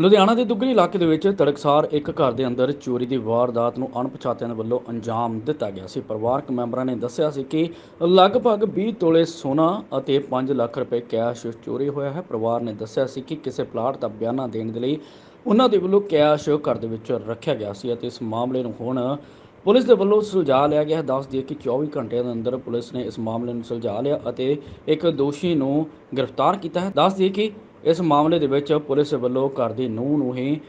ਲੁਧਿਆਣਾ ਦੇ ਦੁੱਗਰੀ ਇਲਾਕੇ ਦੇ ਵਿੱਚ ਤੜਕਸਾਰ ਇੱਕ ਘਰ ਦੇ ਅੰਦਰ ਚੋਰੀ ਦੀ ਵਾਰਦਾਤ ਨੂੰ ਅਣਪਛਾਤਿਆਂ ਦੇ ਵੱਲੋਂ ਅੰਜਾਮ ਦਿੱਤਾ ਗਿਆ ਸੀ। ਪਰਿਵਾਰਕ ਮੈਂਬਰਾਂ ਨੇ ਦੱਸਿਆ ਸੀ ਕਿ ਲਗਭਗ 20 ਤੋਲੇ ਸੋਨਾ ਅਤੇ 5 ਲੱਖ ਰੁਪਏ ਕੈਸ਼ ਚੋਰੀ ਹੋਇਆ ਹੈ। ਪਰਿਵਾਰ ਨੇ ਦੱਸਿਆ ਸੀ ਕਿ ਕਿਸੇ ਪਲਾਟ ਦਾ ਬਿਆਨਾ ਦੇਣ ਦੇ ਲਈ ਉਹਨਾਂ ਦੇ ਵੱਲੋਂ ਕੈਸ਼ ਘਰ ਦੇ ਵਿੱਚ ਰੱਖਿਆ ਗਿਆ ਸੀ ਅਤੇ ਇਸ ਮਾਮਲੇ ਨੂੰ ਹੁਣ ਪੁਲਿਸ ਦੇ ਵੱਲੋਂ ਸੁਲਝਾ ਲਿਆ ਗਿਆ ਹੈ। ਦੱਸ ਦਈਏ ਕਿ 24 ਘੰਟਿਆਂ ਦੇ ਅੰਦਰ ਪੁਲਿਸ ਨੇ ਇਸ ਮਾਮਲੇ ਨੂੰ ਸੁਲਝਾ ਲਿਆ ਅਤੇ ਇੱਕ ਦੋਸ਼ੀ ਨੂੰ ਗ੍ਰਿਫਤਾਰ ਕੀਤਾ ਹੈ। ਦੱਸ ਦਈਏ ਕਿ ਇਸ ਮਾਮਲੇ ਦੇ ਵਿੱਚ ਪੁਲਿਸ ਵੱਲੋਂ ਘਰ ਦੀ ਨੂੰਹ ਨੂੰ ਹੀ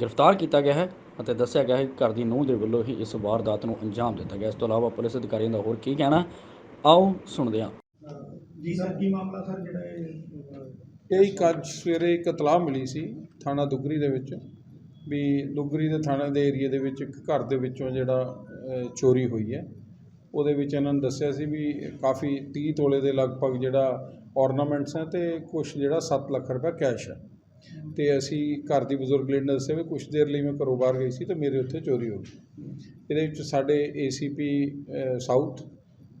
ਗ੍ਰਿਫਤਾਰ ਕੀਤਾ ਗਿਆ ਹੈ ਅਤੇ ਦੱਸਿਆ ਗਿਆ ਹੈ ਕਿ ਘਰ ਦੀ ਨੂੰਹ ਦੇ ਵੱਲੋਂ ਹੀ ਇਸ ਵਾਰਦਾਤ ਨੂੰ ਅੰਜਾਮ ਦਿੱਤਾ ਗਿਆ। ਇਸ ਤੋਂ ਇਲਾਵਾ ਪੁਲਿਸ ਅਧਿਕਾਰੀਆਂ ਦਾ ਹੋਰ ਕੀ ਕਹਿਣਾ? ਆਓ ਸੁਣਦੇ ਹਾਂ। ਜੀ ਸਰ ਕੀ ਮਾਮਲਾ ਸਰ ਜਿਹੜਾ ਇਹ ਇਹ ਇੱਕ ਅੱਜ ਸਵੇਰੇ ਇੱਕ ਇਤਲਾਹ ਮਿਲੀ ਸੀ ਥਾਣਾ ਦੁੱਗਰੀ ਦੇ ਵਿੱਚ ਵੀ ਦੁੱਗਰੀ ਦੇ ਥਾਣੇ ਦੇ ਏਰੀਆ ਦੇ ਵਿੱਚ ਇੱਕ ਘਰ ਦੇ ਵਿੱਚੋਂ ਜਿਹੜਾ ਚੋਰੀ ਹੋਈ ਹੈ। ਉਹਦੇ ਵਿੱਚ ਇਹਨਾਂ ਨੇ ਦੱਸਿਆ ਸੀ ਵੀ ਕਾਫੀ 30 ਤੋਲੇ ਦੇ ਲਗਭਗ ਜਿਹੜਾ ornaments ਹੈ ਤੇ ਕੁਝ ਜਿਹੜਾ 7 ਲੱਖ ਰੁਪਏ ਕੈਸ਼ ਹੈ। ਤੇ ਅਸੀਂ ਘਰ ਦੀ ਬਜ਼ੁਰਗ ਲੇਡੀ ਨੇ ਦੱਸਿਆ ਵੀ ਕੁਝ ਦੇਰ ਲਈ ਮੈਂ ਘਰੋਂ ਬਾਹਰ ਗਈ ਸੀ ਤੇ ਮੇਰੇ ਉੱਥੇ ਚੋਰੀ ਹੋ ਗਈ। ਇਹਦੇ ਵਿੱਚ ਸਾਡੇ ਏਸੀਪੀ ਸਾਊਥ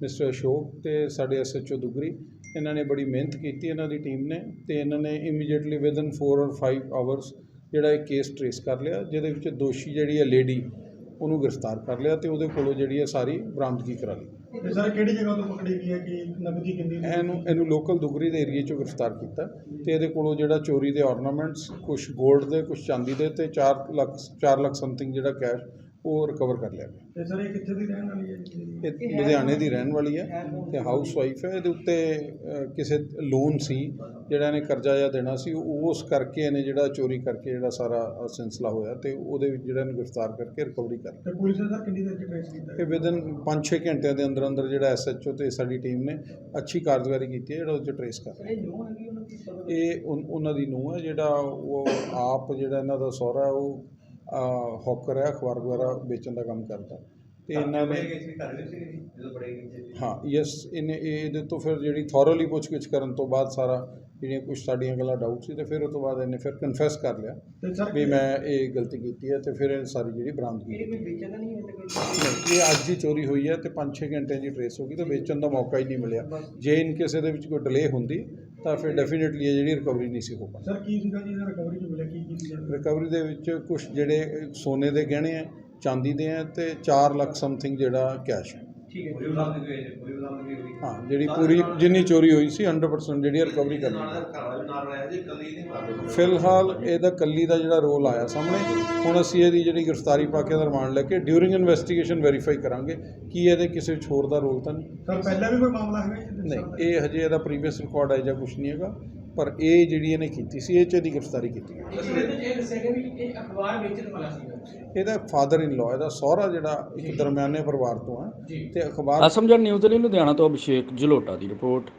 ਮਿਸਟਰ ਅਸ਼ੋਕ ਤੇ ਸਾਡੇ ਐਸਐਚਓ ਦੁਗਰੀ ਇਹਨਾਂ ਨੇ ਬੜੀ ਮਿਹਨਤ ਕੀਤੀ ਇਹਨਾਂ ਦੀ ਟੀਮ ਨੇ ਤੇ ਇਹਨਾਂ ਨੇ ਇਮੀਡੀਏਟਲੀ ਵਿਦਨ 4 ਔਰ 5 ਆਵਰਸ ਜਿਹੜਾ ਇਹ ਕੇਸ ਟ੍ਰੇਸ ਕਰ ਲਿਆ, ਜਿਹਦੇ ਵਿੱਚ ਦੋਸ਼ੀ ਜਿਹੜੀ ਹੈ ਲੇਡੀ ਉਹਨੂੰ ਗ੍ਰਿਫਤਾਰ ਕਰ ਲਿਆ ਤੇ ਉਹਦੇ ਕੋਲੋਂ ਜਿਹੜੀ ਹੈ ਸਾਰੀ ਬਰਾਮਦਗੀ ਕਰਾ ਲਈ। ਤੇ ਸਰ ਕਿਹੜੀ ਜਗ੍ਹਾ ਤੋਂ ਪਕੜੀ ਗਈ ਹੈ ਕਿ ਨਕਦੀ ਕਿੰਨੀ ਸੀ? ਇਹਨੂੰ ਇਹਨੂੰ ਲੋਕਲ ਦੁਗਰੀ ਦੇ ਏਰੀਏ 'ਚੋਂ ਗ੍ਰਿਫਤਾਰ ਕੀਤਾ ਤੇ ਇਹਦੇ ਕੋਲੋਂ ਜਿਹੜਾ ਚੋਰੀ ਦੇ ਆਰਨਾਮੈਂਟਸ ਕੁਝ 골ਡ ਦੇ ਕੁਝ ਚਾਂਦੀ ਦੇ ਤੇ 4 ਲੱਖ 4 ਲੱਖ ਸਮਥਿੰਗ ਜਿਹੜਾ ਕੈਸ਼ ਉਹ ਰਿਕਵਰ ਕਰ ਲਿਆ ਗਿਆ। ਤੇ ਸਰ ਇਹ ਕਿੱਥੇ ਦੀ ਰਹਿਣ ਵਾਲੀ ਹੈ ਜੀ? ਇਹ ਲੁਧਿਆਣੇ ਦੀ ਰਹਿਣ ਵਾਲੀ ਹੈ ਤੇ ਹਾਊਸ ਵਾਈਫ ਹੈ। ਇਹਦੇ ਉੱਤੇ ਅ, ਕਿਸੇ ਲੋਨ ਸੀ ਜਿਹੜਾ ਇਹਨੇ ਕਰਜ਼ਾ ਜਾਂ ਦੇਣਾ ਸੀ ਉਹ ਉਸ ਕਰਕੇ ਇਹਨੇ ਜਿਹੜਾ ਚੋਰੀ ਕਰਕੇ ਜਿਹੜਾ ਸਾਰਾ ਅ, ਸਿਲਸਿਲਾ ਹੋਇਆ ਤੇ ਉਹਦੇ ਵਿੱਚ ਜਿਹੜਾ ਇਹਨੂੰ ਗ੍ਰਿਫਤਾਰ ਕਰਕੇ ਰਿਕਵਰੀ ਕਰ ਲਈ ਤੇ ਪੁਲਿਸ ਨੇ ਸਰ ਕਿੰਨੀ ਦੇਰ ਚ ਟ੍ਰੇਸ ਕੀਤਾ? ਇਹ ਵਿਦਨ 5-6 ਘੰਟਿਆਂ ਦੇ ਅੰਦਰ ਅੰਦਰ ਜਿਹੜਾ ਐਸਐਚਓ ਤੇ ਸਾਡੀ ਟੀਮ ਨੇ ਅੱਛੀ ਕਾਰਗੁਜ਼ਾਰੀ ਕੀਤੀ ਹੈ ਜਿਹੜਾ ਉਹ 'ਚ ਟ੍ਰੇਸ ਕਰ ਲਿਆ। ਇਹ ਉਨ- ਉਹਨਾਂ ਦੀ ਨੂੰਹ ਹੈ ਜਿਹੜਾ ਉਹ ਆਪ ਜਿਹੜਾ ਇਹਨਾਂ ਦਾ ਸਹੁਰਾ ਹੈ, ਉਹ ਹੌਕਰ ਹੈ ਅਖਬਾਰ ਵਗੈਰਾ ਵੇਚਣ ਦਾ ਕੰਮ ਕਰਦਾ। ਤੇ ਇਹਨਾਂ ਨੇ ਹਾਂ ਯੈਸ ਇਹਨੇ ਇਹ- ਇਹਦੇ ਤੋਂ ਫਿਰ ਜਿਹੜੀ ਥੋਰਲੀ ਪੁੱਛਗਿੱਛ ਕਰਨ ਤੋਂ ਬਾਅਦ ਸਾਰਾ ਜਿਹੜੀਆਂ ਕੁਝ ਸਾਡੀਆਂ ਗੱਲਾਂ ਡਾਊਟ ਸੀ ਤੇ ਫਿਰ ਉਹ ਤੋਂ ਬਾਅਦ ਇਹਨੇ ਫਿਰ ਕਨਫੈਸ ਕਰ ਲਿਆ ਵੀ ਮੈਂ ਇਹ ਗਲਤੀ ਕੀਤੀ ਹੈ ਤੇ ਫਿਰ ਇਹ ਸਾਰੀ ਜਿਹੜੀ ਬਰਾਮਦਗੀ ਕੀਤੀ ਨਹੀਂ, ਇਹ ਅੱਜ ਹੀ ਚੋਰੀ ਹੋਈ ਹੈ ਤੇ 5-6 ਘੰਟਿਆਂ ਦੀ ਟਰੇਸ ਹੋ ਗਈ ਤਾਂ ਵੇਚਣ ਦਾ ਮੌਕਾ ਹੀ ਨਹੀਂ ਮਿਲਿਆ। ਜੇ ਇਨ ਕੇਸ ਇਹਦੇ ਵਿੱਚ ਕੋਈ ਡਿਲੇ ਹੁੰਦੀ ਤਾਂ ਫਿਰ ਡੈਫੀਨਿਟਲੀ ਇਹ ਜਿਹੜੀ ਰਿਕਵਰੀ ਨਹੀਂ ਸੀ ਹੋ ਪਾਣੀ ਸਰ ਕੀ ਸੀਗਾ ਜੀ ਰਿਕਵਰੀ ਚ ਮਿਲਿਆ ਕੀ ਕੀ ਰਿਕਵਰੀ ਦੇ ਵਿੱਚ ਕੁਝ ਜਿਹੜੇ ਸੋਨੇ ਦੇ ਗਹਿਣੇ ਆ ਚਾਂਦੀ ਦੇ ਆ ਤੇ 4 ਲੱਖ ਸਮਥਿੰਗ ਜਿਹੜਾ ਕੈਸ਼ ਹੈ ਹਾਂ ਜਿਹੜੀ ਪੂਰੀ ਜਿੰਨੀ ਚੋਰੀ ਹੋਈ ਸੀ 100% ਜਿਹੜੀ ਰਿਕਵਰੀ ਕਰਨੀ ਫਿਲਹਾਲ ਇਹਦਾ ਕੱਲੀ ਦਾ ਜਿਹੜਾ ਰੋਲ ਆਇਆ ਸਾਹਮਣੇ ਹੁਣ ਅਸੀਂ ਇਹਦੀ ਜਿਹੜੀ ਗ੍ਰਿਫਤਾਰੀ ਪਾ ਕੇ ਰਿਮਾਂਡ ਲੈ ਕੇ ਡਿਊਰਿੰਗ ਇਨਵੈਸਟੀਗੇਸ਼ਨ ਵੈਰੀਫਾਈ ਕਰਾਂਗੇ ਕੀ ਇਹਦੇ ਕਿਸੇ ਹੋਰ ਦਾ ਰੋਲ ਤਾਂ ਨਹੀਂ। ਸਰ ਪਹਿਲਾਂ ਵੀ ਕੋਈ ਮਾਮਲਾ ਹੈਗਾ ਜੀ? ਨਹੀਂ ਇਹ ਹਜੇ ਇਹਦਾ ਪ੍ਰੀਵੀਅਸ ਰਿਕਾਰਡ ਹੈ ਜਾਂ ਕੁਝ ਨਹੀਂ ਹੈਗਾ। ਪਰ ਇਹ ਜਿਹੜੀ ਇਹਨੇ ਕੀਤੀ ਸੀ ਇਹ ਚ ਇਹਦੀ ਗ੍ਰਿਫਤਾਰੀ ਕੀਤੀ ਗਈ। ਇਹ ਦੱਸਿਆ ਗਿਆ ਵੀ ਇਹ ਅਖਬਾਰ ਵੇਚਣ ਵਾਲਾ ਸੀਗਾ। ਇਹਦਾ ਫਾਦਰ ਇਨ ਲਾਅ ਇਹਦਾ ਸਹੁਰਾ ਜਿਹੜਾ ਇੱਕ ਦਰਮਿਆਨੇ ਪਰਿਵਾਰ ਤੋਂ ਹੈ ਤੇ ਅਖਬਾਰ ਅਸਮਝਣ ਨਿਊਜ਼ ਦੇ ਲਈ ਲੁਧਿਆਣਾ ਤੋਂ ਅਭਿਸ਼ੇਕ ਜਲੋਟਾ ਦੀ ਰਿਪੋਰਟ।